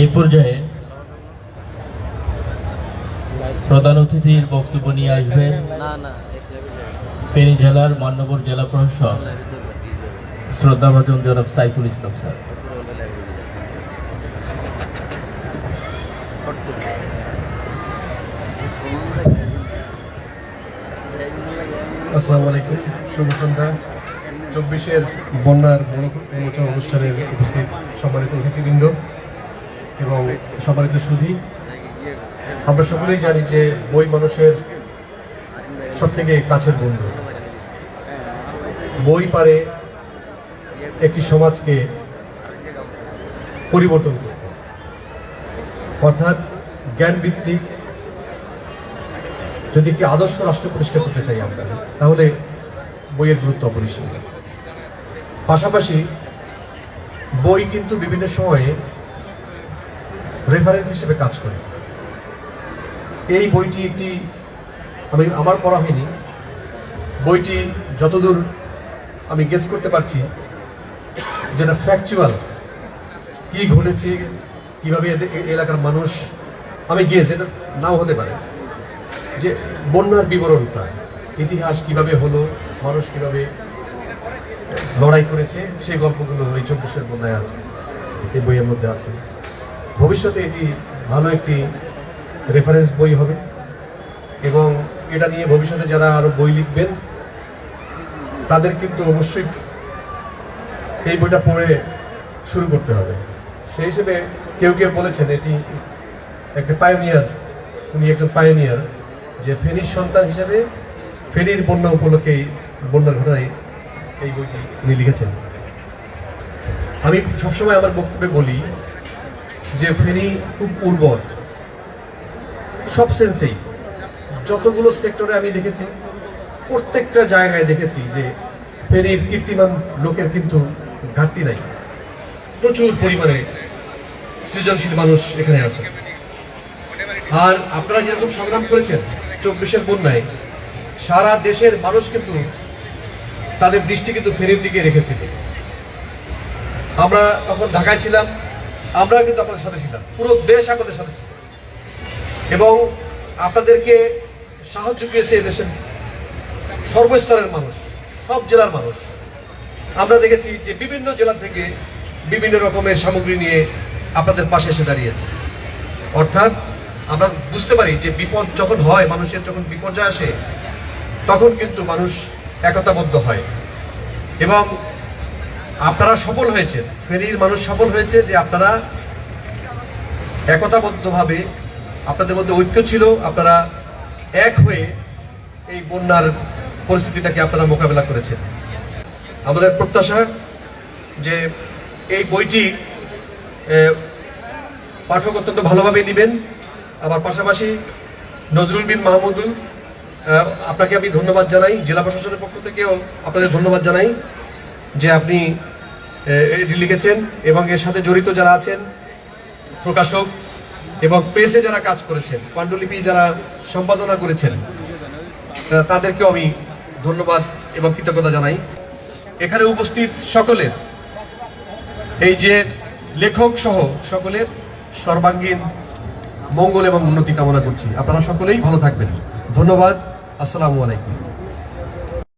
এই পর্যায়ে প্রধান অতিথির বক্তব্য নিয়ে আসবেন না না এটা ফেনী জেলার মান্যবর জেলা প্রশাসক শ্রদ্ধাভাজন জনাব সাইফুল ইসলাম স্যার। আসসালামু আলাইকুম শুভ সন্ধ্যা। চব্বিশের বন্যার উন্মোচন অনুষ্ঠানের উপস্থিত সম্মানিত অতিথিবৃন্দ এবং সম্মানিত সুধী, আমরা সকলেই জানি যে বই মানুষের সব থেকে কাছের বন্ধু। বই পারে একটি সমাজকে পরিবর্তন করতে। অর্থাৎ জ্ঞান ভিত্তিক যদি একটি আদর্শ রাষ্ট্র প্রতিষ্ঠা করতে চাই আমরা, তাহলে বইয়ের গুরুত্ব অপরিসীম। পাশাপাশি বই কিন্তু বিভিন্ন সময়ে রেফারেন্স হিসেবে কাজ করে। এই বইটি একটি, আমি, আমার পড়া হয়নি। বইটি যতদূর আমি গেস করতে পারছি, যেটা ফ্যাকচুয়াল কি ঘটেছে, কীভাবে এলাকার মানুষ, আমি গেস এটা নাও হতে পারে। যে বন্যার বিবরণটা ইতিহাস কীভাবে হলো, মানুষ কীভাবে লড়াই করেছে, সেই গল্পগুলো এই চব্বিশের বন্যায় আছে, এই বইয়ের মধ্যে আছে। ভবিষ্যতে এটি ভালো একটি রেফারেন্স বই হবে। এবং এটা নিয়ে ভবিষ্যতে যারা আরও বই লিখবেন, তাদের কিন্তু অবশ্যই এই বইটা পড়ে শুরু করতে হবে। সেই হিসেবে কেউ কেউ বলেছেন, এটি একটা পায়োনিয়ার উনি একজন পায়োনিয়ার যে ফেনীর সন্তান হিসেবে ফেনীর বন্যা উপলক্ষে বন্যার ঘটনায় এই বইটি উনি লিখেছেন। আমি সবসময় আমার বক্তব্যে বলি যে ফেনী খুব উর্বর। সব সেন্সেই যতগুলো সেক্টরে আমি দেখেছি, প্রত্যেকটা জায়গায় দেখেছি যে ফেনীর কীর্তিমান লোকের কিন্তু ঘাটতি নাই। প্রচুর পরিমাণে সৃজনশীল মানুষ এখানে আছে। আর আপনারা যেরকম সংগ্রাম করেছেন চব্বিশের বন্যায়, সারা দেশের মানুষ কিন্তু তাদের দৃষ্টি কিন্তু ফেনীর দিকে রেখেছিল আমরা তখন ঢাকায় ছিলাম আমরা কিন্তু আপনাদের সাথে ছিলাম। পুরো দেশ আপনাদের সাথে ছিল। এবং আপনাদেরকে সাহায্য পেয়েছে এদেশের সর্বস্তরের মানুষ, সব জেলার মানুষ। আমরা দেখেছি যে বিভিন্ন জেলা থেকে বিভিন্ন রকমের সামগ্রী নিয়ে আপনাদের পাশে এসে দাঁড়িয়েছে। অর্থাৎ আমরা বুঝতে পারি যে বিপদ যখন হয়, মানুষের যখন বিপর্যয় আসে, তখন কিন্তু মানুষ একতাবদ্ধ হয়। এবং আপনারা সফল হয়েছেন। ফেরির মানুষ সফল হয়েছে যে আপনারা একতাবদ্ধভাবে আপনাদের মধ্যে ঐক্য ছিল, আপনারা এক হয়ে এই বন্যার পরিস্থিতিটাকে আপনারা মোকাবেলা করেছেন। আমাদের প্রত্যাশা যে এই বইটি পাঠক অত্যন্ত ভালোভাবে নেবেন। আবার পাশাপাশি নজরুল বিন মাহমুদুল আপনাকে আমি ধন্যবাদ জানাই। জেলা প্রশাসনের পক্ষ থেকেও আপনাদের ধন্যবাদ জানাই। যে আপনি এটি লিখেছেন এবং এর সাথে জড়িত যারা আছেন, প্রকাশক এবং প্রেসে যারা কাজ করেছেন, পাণ্ডুলিপি যারা সম্পাদনা করেছেন তাদেরকেও আমি ধন্যবাদ এবং কৃতজ্ঞতা জানাই। এখানে উপস্থিত সকলের, এই যে লেখক সহ সকলের সর্বাঙ্গীন মঙ্গল এবং উন্নতি কামনা করছি। আপনারা সকলেই ভালো থাকবেন। ধন্যবাদ। আসসালামু আলাইকুম।